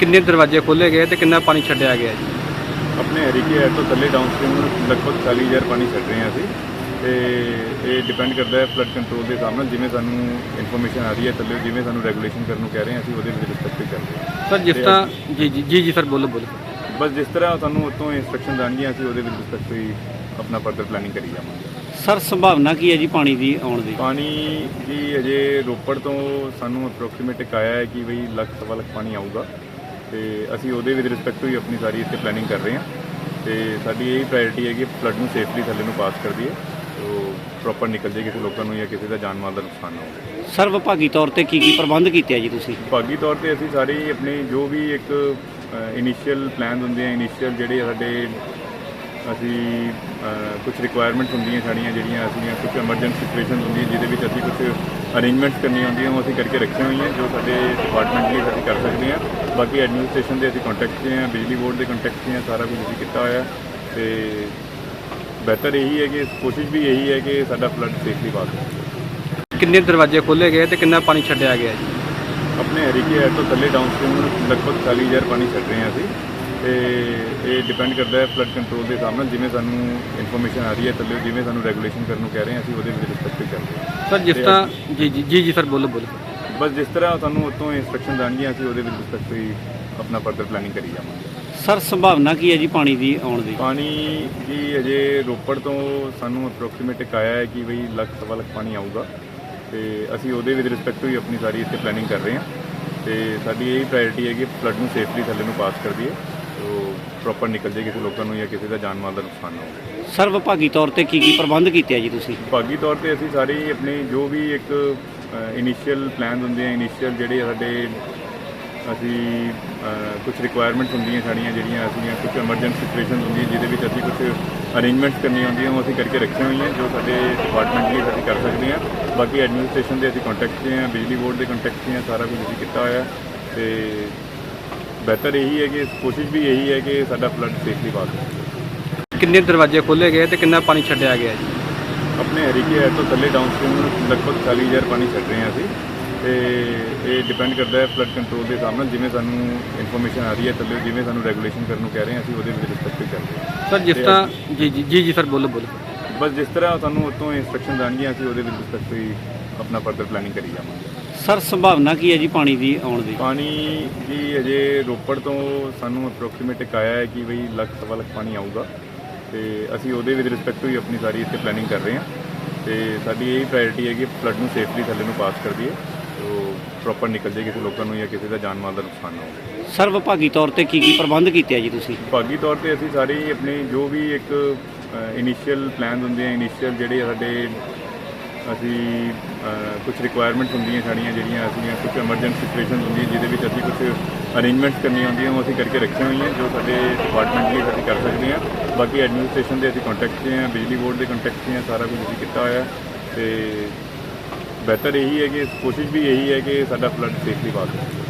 ਕਿੰਨੇ ਦਰਵਾਜ਼ੇ ਖੋਲੇ ਗਏ ਤੇ ਕਿੰਨਾ ਪਾਣੀ ਛੱਡਿਆ ਗਿਆ ਜੀ? ਆਪਣੇ ਹਰੀਕੇ ਐਰ ਤੋਂ ਥੱਲੇ ਡਾਊਨਸਟ੍ਰੀਮ ਲਗਭਗ 40000 ਪਾਣੀ ਛੱਡ ਰਹੇ ਹਾਂ ਅਸੀਂ ਤੇ ਇਹ ਡਿਪੈਂਡ ਕਰਦਾ ਹੈ ਫਲੱਡ ਕੰਟਰੋਲ ਦੇ ਹਿਸਾਬ ਨਾਲ ਜਿਵੇਂ ਸਾਨੂੰ ਇਨਫੋਰਮੇਸ਼ਨ ਆ ਰਹੀ ਹੈ ਥੱਲੇ ਜਿਵੇਂ ਸਾਨੂੰ ਰੈਗੂਲੇਸ਼ਨ ਕਰਨ ਨੂੰ ਕਹਿ ਰਹੇ ਹਾਂ ਅਸੀਂ ਉਹਦੇ ਵਿੱਚ ਰਿਸਪੈਕਟ ਕਰ ਰਹੇ ਹਾਂ। ਸਰ ਜਿਸ ਤਰ੍ਹਾਂ ਜੀ ਜੀ ਜੀ ਜੀ ਸਰ ਬੋਲੋ ਬੋਲੋ। ਬਸ ਜਿਸ ਤਰ੍ਹਾਂ ਸਾਨੂੰ ਉਤੋਂ ਇਨਸਟਰਕਸ਼ਨ ਆਉਣਗੀਆਂ ਅਸੀਂ ਉਹਦੇ ਵਿੱਚ ਰਿਸਪੈਕਟ ਹੀ ਆਪਣਾ ਫਰਦਰ ਪਲੈਨਿੰਗ ਕਰੀ ਜਾਵਾਂਗੇ। ਸਰ ਸੰਭਾਵਨਾ ਕੀ ਹੈ ਜੀ ਪਾਣੀ ਦੀ ਆਉਣ ਦੀ? ਪਾਣੀ ਜੀ ਅਜੇ ਰੋਪੜ ਤੋਂ ਸਾਨੂੰ ਅਪਰੋਕਸੀਮੇਟ ਇੱਕ ਆਇਆ ਹੈ ਕਿ ਬਈ ਲੱਖ ਸਵਾ ਲੱਖ ਪਾਣੀ ਆਊਗਾ। ਤੇ ਅਸੀਂ ਉਹਦੇ ਵਿੱਚ ਰਿਸਪੈਕਟ ਹੀ ਆਪਣੀ ਸਾਰੀ ਇੱਥੇ ਪਲੈਨਿੰਗ ਕਰ ਰਹੇ ਹਾਂ। ਤੇ ਸਾਡੀ ਇਹ ਪ੍ਰਾਇੋਰਟੀ ਹੈ ਕਿ ਫਲੱਡ ਨੂੰ ਸੇਫਲੀ ਥੱਲੇ ਨੂੰ ਪਾਸ ਕਰ ਦਈਏ ਤੋ ਪ੍ਰੋਪਰ ਨਿਕਲ ਜਾਏ ਕਿਸੇ ਲੋਕਾਂ ਨੂੰ ਜਾਂ ਕਿਸੇ ਦਾ ਜਾਨ ਮਾਲ ਦਾ ਨੁਕਸਾਨ ਨਾ ਹੋਵੇ। ਸਰ ਵਿਭਾਗੀ ਤੌਰ ਤੇ ਕੀ ਕੀ ਪ੍ਰਬੰਧ ਕੀਤੇ ਆ ਜੀ ਤੁਸੀਂ? ਭਾਗੀ ਤੌਰ ਤੇ ਅਸੀਂ ਸਾਰੇ ਆਪਣੇ ਜੋ ਵੀ ਇੱਕ ਇਨੀਸ਼ੀਅਲ ਪਲਾਨ ਹੁੰਦੇ ਆ ਇਨੀਸ਼ੀਅਲ ਜਿਹੜੇ ਸਾਡੇ ਅਸੀਂ ਕੁਝ ਰਿਕੁਆਇਰਮੈਂਟਸ ਹੁੰਦੀਆਂ ਸਾਡੀਆਂ ਜਿਹੜੀਆਂ ਅਸੀਂ ਕੁਝ ਐਮਰਜੈਂਸੀ ਸਿਚੁਏਸ਼ਨ ਹੁੰਦੀ ਹੈ ਜਿਹਦੇ ਵਿੱਚ ਅਸੀਂ ਕੁਝ ਅਰੇਂਜਮੈਂਟਸ ਕਰਨੀਆਂ ਹੁੰਦੀਆਂ ਉਹ ਅਸੀਂ ਕਰਕੇ ਰੱਖੀਆਂ ਹੋਈਆਂ ਜੋ ਸਾਡੇ ਡਿਪਾਰਟਮੈਂਟ ਲਈ ਅਸੀਂ ਕਰ ਸਕਦੇ ਹਾਂ। ਬਾਕੀ ਐਡਮਿਨਿਸਟ੍ਰੇਸ਼ਨ ਦੇ ਅਸੀਂ ਕੰਟੈਕਟ 'ਚ ਹਾਂ ਬਿਜਲੀ ਬੋਰਡ ਦੇ ਕੰਟੈਕਟ 'ਚ ਹਾਂ ਸਾਰਾ ਕੁਝ ਅਸੀਂ ਕੀਤਾ ਹੋਇਆ। ਤੇ ਬਿਹਤਰ ਇਹੀ ਹੈ ਕਿ ਕੋਸ਼ਿਸ਼ ਵੀ ਇਹੀ ਹੈ ਕਿ ਸਾਡਾ ਫਲੱਡ ਸੇਫਲੀ ਹੋ ਕਿੰਨੇ ਦਰਵਾਜ਼ੇ ਖੋਲੇ ਗਏ ਤੇ ਕਿੰਨਾ ਪਾਣੀ ਛੱਡਿਆ ਗਿਆ ਜੀ? ਆਪਣੇ ਹਰੀਕੇ ਤੋਂ ਥੱਲੇ ਡਾਊਨਸਟ੍ਰੀਮ ਲਗਭਗ 40000 ਪਾਣੀ ਛੱਡ ਰਹੇ ਹਾਂ ਅਸੀਂ। ਤੇ ਇਹ ਡਿਪੈਂਡ ਕਰਦਾ ਹੈ ਫਲੱਡ ਕੰਟਰੋਲ ਦੇ ਹਿਸਾਬ ਨਾਲ ਜਿਵੇਂ ਸਾਨੂੰ ਇਨਫੋਰਮੇਸ਼ਨ ਆ ਰਹੀ ਹੈ ਥੱਲੇ ਜਿਵੇਂ ਸਾਨੂੰ ਰੈਗੂਲੇਸ਼ਨ ਕਰਨ ਨੂੰ ਕਹਿ ਰਹੇ ਹਾਂ ਅਸੀਂ ਉਹਦੇ ਵਿੱਚ ਰਿਸਪੈਕਟ ਕਰ ਰਹੇ ਹਾਂ। ਸਰ ਜਿਸ ਤਰ੍ਹਾਂ ਜੀ ਜੀ ਜੀ ਜੀ ਸਰ ਬੋਲੋ ਬੋਲੋ। ਬਸ ਜਿਸ ਤਰ੍ਹਾਂ ਸਾਨੂੰ ਉਤੋਂ ਇਨਸਟਰਕਸ਼ਨ ਆਉਣਗੀਆਂ ਅਸੀਂ ਉਹਦੇ ਵਿੱਚ ਰਿਸਪੈਕਟ ਹੀ ਆਪਣਾ ਫਰਦਰ ਪਲੈਨਿੰਗ ਕਰੀ ਜਾਵਾਂਗੇ। ਸਰ ਸੰਭਾਵਨਾ ਕੀ ਹੈ ਜੀ ਪਾਣੀ ਦੀ ਆਉਣ ਦੀ? ਪਾਣੀ ਜੀ ਅਜੇ ਰੋਪੜ ਤੋਂ ਸਾਨੂੰ ਅਪਰੋਕਸੀਮੇਟ ਆਇਆ ਹੈ ਕਿ ਬਈ ਲੱਖ ਸਵਾ ਲੱਖ ਪਾਣੀ ਆਊਗਾ। ਤੇ ਅਸੀਂ ਉਹਦੇ ਵਿੱਚ ਰਿਸਪੈਕਟ ਹੀ ਆਪਣੀ ਸਾਰੀ ਇੱਥੇ ਪਲੈਨਿੰਗ ਕਰ ਰਹੇ ਹਾਂ। ਤੇ ਸਾਡੀ ਇਹ ਪ੍ਰਾਇੋਰਟੀ ਹੈ ਕਿ ਫਲੱਡ ਨੂੰ ਸੇਫਲੀ ਥੱਲੇ ਨੂੰ ਪਾਸ ਕਰ ਦਈਏ। ਪ੍ਰੋਪਰ ਨਿਕਲ ਜਾਏ ਕਿਸੇ ਲੋਕਾਂ ਨੂੰ ਜਾਂ ਕਿਸੇ ਦਾ ਜਾਨ ਮਾਲ ਦਾ ਨੁਕਸਾਨ ਨਾ ਹੋਵੇ। ਸਰ ਵਿਭਾਗੀ ਤੌਰ ਤੇ ਕੀ ਕੀ ਪ੍ਰਬੰਧ ਕੀਤੇ ਆ ਜੀ ਤੁਸੀਂ? ਭਾਗੀ ਤੌਰ ਤੇ ਅਸੀਂ ਸਾਰੇ ਹੀ ਆਪਣੇ ਜੋ ਵੀ ਇੱਕ ਇਨੀਸ਼ੀਅਲ ਪਲਾਨ ਹੁੰਦੇ ਆ ਇਨੀਸ਼ੀਅਲ ਜਿਹੜੇ ਸਾਡੇ ਅਸੀਂ ਕੁਝ ਰਿਕੁਆਇਰਮੈਂਟਸ ਹੁੰਦੀਆਂ ਸਾਡੀਆਂ ਜਿਹੜੀਆਂ ਅਸੀਂ ਕੁਝ ਐਮਰਜੈਂਸੀ ਸਿਚੁਏਸ਼ਨ ਹੁੰਦੀ ਹੈ ਜਿਹਦੇ ਵਿੱਚ ਅਸੀਂ ਕੁਝ ਅਰੇਂਜਮੈਂਟਸ ਕਰਨੀਆਂ ਹੁੰਦੀਆਂ ਉਹ ਅਸੀਂ ਕਰਕੇ ਰੱਖੀਆਂ ਹੋਈਆਂ ਜੋ ਸਾਡੇ ਡਿਪਾਰਟਮੈਂਟ ਲਈ ਅਸੀਂ ਕਰ ਸਕਦੇ ਹਾਂ। ਬਾਕੀ ਐਡਮਿਨਿਸਟ੍ਰੇਸ਼ਨ ਦੇ ਅਸੀਂ ਕੰਟੈਕਟ 'ਚ ਹਾਂ ਬਿਜਲੀ ਬੋਰਡ ਦੇ ਕੰਟੈਕਟ 'ਚ ਹਾਂ ਸਾਰਾ ਕੁਝ ਅਸੀਂ ਕੀਤਾ ਹੋਇਆ ਤੇ ਬਿਹਤਰ ਇਹੀ ਹੈ ਕਿ ਕੋਸ਼ਿਸ਼ ਵੀ ਇਹੀ ਹੈ ਕਿ ਸਾਡਾ ਫਲੱਡ ਸੇਫਲੀ ਪਾਸ ਹੋ ਕਿੰਨੇ ਦਰਵਾਜ਼ੇ ਖੋਲੇ ਗਏ ਤੇ ਕਿੰਨਾ ਪਾਣੀ ਛੱਡਿਆ ਗਿਆ ਜੀ? ਆਪਣੇ ਹਰੀਕੇ ਐਰ ਤੋਂ ਥੱਲੇ ਡਾਊਨਸਟ੍ਰੀਮ ਲਗਭਗ 40000 ਪਾਣੀ ਛੱਡ ਰਹੇ ਹਾਂ ਅਸੀਂ। ਤੇ ਇਹ ਡਿਪੈਂਡ ਕਰਦਾ ਹੈ ਫਲੱਡ ਕੰਟਰੋਲ ਦੇ ਨਾਲ ਜਿਵੇਂ ਸਾਨੂੰ ਇਨਫੋਰਮੇਸ਼ਨ ਆ ਰਹੀ ਹੈ ਥੱਲੇ ਜਿਵੇਂ ਸਾਨੂੰ ਰੈਗੂਲੇਸ਼ਨ ਕਰਨ ਨੂੰ ਕਹਿ ਰਹੇ ਹਾਂ ਅਸੀਂ ਉਹਦੇ ਵਿੱਚ ਰਿਸਪੈਕਟ ਕਰ ਰਹੇ ਹਾਂ। ਸਰ ਜਿਸ ਤਰ੍ਹਾਂ ਜੀ ਜੀ ਜੀ ਜੀ ਸਰ ਬੋਲੋ ਬੋਲੋ। ਬਸ ਜਿਸ ਤਰ੍ਹਾਂ ਸਾਨੂੰ ਉਤੋਂ ਇਨਸਟਰਕਸ਼ਨ ਆਉਣਗੀਆਂ ਅਸੀਂ ਉਹਦੇ ਵਿੱਚ ਰਿਸਪੈਕਟ ਆਪਣਾ ਫਰਦਰ ਪਲੈਨਿੰਗ ਕਰੀ ਜਾਵਾਂਗੇ। ਸਰ ਸੰਭਾਵਨਾ ਕੀ ਹੈ ਜੀ ਪਾਣੀ ਦੀ ਆਉਣ ਦੀ? ਪਾਣੀ ਜੀ ਅਜੇ ਰੋਪੜ ਤੋਂ ਸਾਨੂੰ ਅਪਰੋਕਸੀਮੇਟ ਇੱਕ ਆਇਆ ਹੈ ਕਿ ਬਈ ਲੱਖ ਸਵਾ ਲੱਖ ਪਾਣੀ ਆਊਗਾ ਤੇ ਅਸੀਂ ਉਹਦੇ ਵਿੱਚ ਰਿਸਪੈਕਟ ਹੀ ਆਪਣੀ ਸਾਰੀ ਇੱਥੇ ਪਲੈਨਿੰਗ ਕਰ ਰਹੇ ਹਾਂ ਤੇ ਸਾਡੀ ਇਹ ਪ੍ਰਾਇੋਰਟੀ ਹੈ ਕਿ ਫਲੱਡ ਨੂੰ ਸੇਫਲੀ ਥੱਲੇ ਨੂੰ ਪਾਸ ਕਰ ਦਈਏ ਤੋ ਪ੍ਰੋਪਰ ਨਿਕਲ ਜਾਏ ਕਿਸੇ ਲੋਕਾਂ ਨੂੰ ਜਾਂ ਕਿਸੇ ਦਾ ਜਾਨ ਮਾਲ ਦਾ ਨੁਕਸਾਨ ਨਾ ਹੋਵੇ। ਸਰ ਵਿਭਾਗੀ ਤੌਰ ਤੇ ਕੀ ਕੀ ਪ੍ਰਬੰਧ ਕੀਤੇ ਆ ਜੀ ਤੁਸੀਂ? ਭਾਗੀ ਤੌਰ ਤੇ ਅਸੀਂ ਸਾਰੇ ਆਪਣੇ ਜੋ ਵੀ ਇੱਕ ਇਨੀਸ਼ੀਅਲ ਪਲਾਨ ਹੁੰਦੇ ਆ ਇਨੀਸ਼ੀਅਲ ਜਿਹੜੇ ਸਾਡੇ ਅਸੀਂ ਕੁਝ ਰਿਕੁਆਇਰਮੈਂਟਸ ਹੁੰਦੀਆਂ ਸਾਡੀਆਂ ਜਿਹੜੀਆਂ ਅਸੀਂ ਕੁਝ ਐਮਰਜੈਂਸੀ ਸਿਚੁਏਸ਼ਨ ਹੁੰਦੀ ਜਿਹਦੇ ਵਿੱਚ ਅਸੀਂ ਕੁਝ ਅਰੇਂਜਮੈਂਟਸ ਕਰਨੀਆਂ ਹੁੰਦੀਆਂ, ਉਹ ਅਸੀਂ ਕਰਕੇ ਰੱਖੀਆਂ ਹੋਈਆਂ, ਜੋ ਸਾਡੇ ਡਿਪਾਰਟਮੈਂਟ ਲਈ ਅਸੀਂ ਕਰ ਸਕਦੇ ਹਾਂ। ਬਾਕੀ ਐਡਮਿਨਿਸਟ੍ਰੇਸ਼ਨ ਦੇ ਅਸੀਂ ਕੰਟੈਕਟ 'ਚ ਹਾਂ, ਬਿਜਲੀ ਬੋਰਡ ਦੇ ਕੰਟੈਕਟ 'ਚ ਹਾਂ, ਸਾਰਾ ਕੁਝ ਅਸੀਂ ਕੀਤਾ ਹੋਇਆ। ਤੇ ਬਿਹਤਰ ਇਹੀ ਹੈ ਕਿ, ਕੋਸ਼ਿਸ਼ ਵੀ ਇਹੀ ਹੈ ਕਿ ਸਾਡਾ ਫਲੱਡ ਸੇਫਲੀ ਪਾਸ ਹੋ